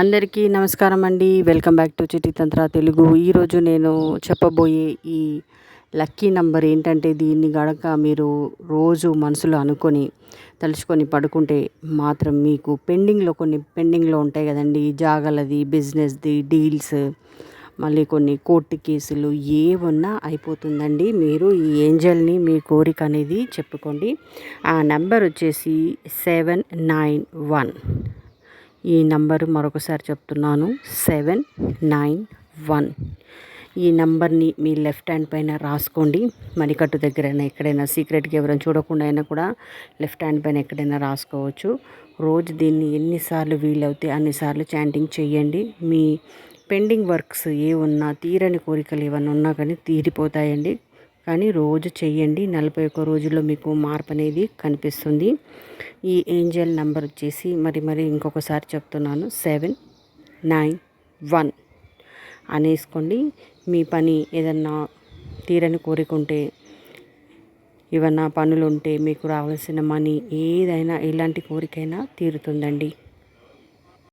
అందరికీ నమస్కారం అండి. వెల్కమ్ బ్యాక్ టు చిటి తంత్ర తెలుగు. ఈరోజు నేను చెప్పబోయే ఈ లక్కీ నంబర్ ఏంటంటే దీన్ని గడక మీరు రోజు మనసులో అనుకొని తలుచుకొని పడుకుంటే మాత్రం మీకు పెండింగ్లో కొన్ని పెండింగ్లో ఉంటాయి కదండి. జాగలది బిజినెస్ది డీల్స్ మళ్ళీ కొన్ని కోర్టు కేసులు ఏమున్నా అయిపోతుందండి. మీరు ఈ ఏంజల్ని మీ కోరిక అనేది చెప్పుకోండి. ఆ నెంబర్ వచ్చేసి సెవెన్ నైన్ వన్. ఈ నంబరు మరొకసారి చెప్తున్నాను. Seven nine one. ఈ నంబర్ని మీ లెఫ్ట్ హ్యాండ్ పైన రాసుకోండి. మణికట్టు దగ్గరైనా ఎక్కడైనా సీక్రెట్గా ఎవరైనా చూడకుండా అయినా కూడా లెఫ్ట్ హ్యాండ్ పైన ఎక్కడైనా రాసుకోవచ్చు. రోజు దీన్ని ఎన్నిసార్లు వీలవుతే అన్నిసార్లు చాంటింగ్ చేయండి మీ పెండింగ్ వర్క్స్ ఏ ఉన్నా తీరని కోరికలు ఏమన్నా ఉన్నా కానీ తీరిపోతాయండి. కానీ రోజు చేయండి నలభై ఒక్క రోజుల్లో మీకు మార్పు అనేది కనిపిస్తుంది. ఈ ఏంజల్ నెంబర్ వచ్చేసి మరి మరి ఇంకొకసారి చెప్తున్నాను. సెవెన్ నైన్ వన్ అనేసుకోండి. మీ పని ఏదన్నా తీరని కోరికుంటే ఏమన్నా పనులు ఉంటే మీకు రావాల్సిన మనీ ఏదైనా ఎలాంటి కోరికైనా తీరుతుందండి.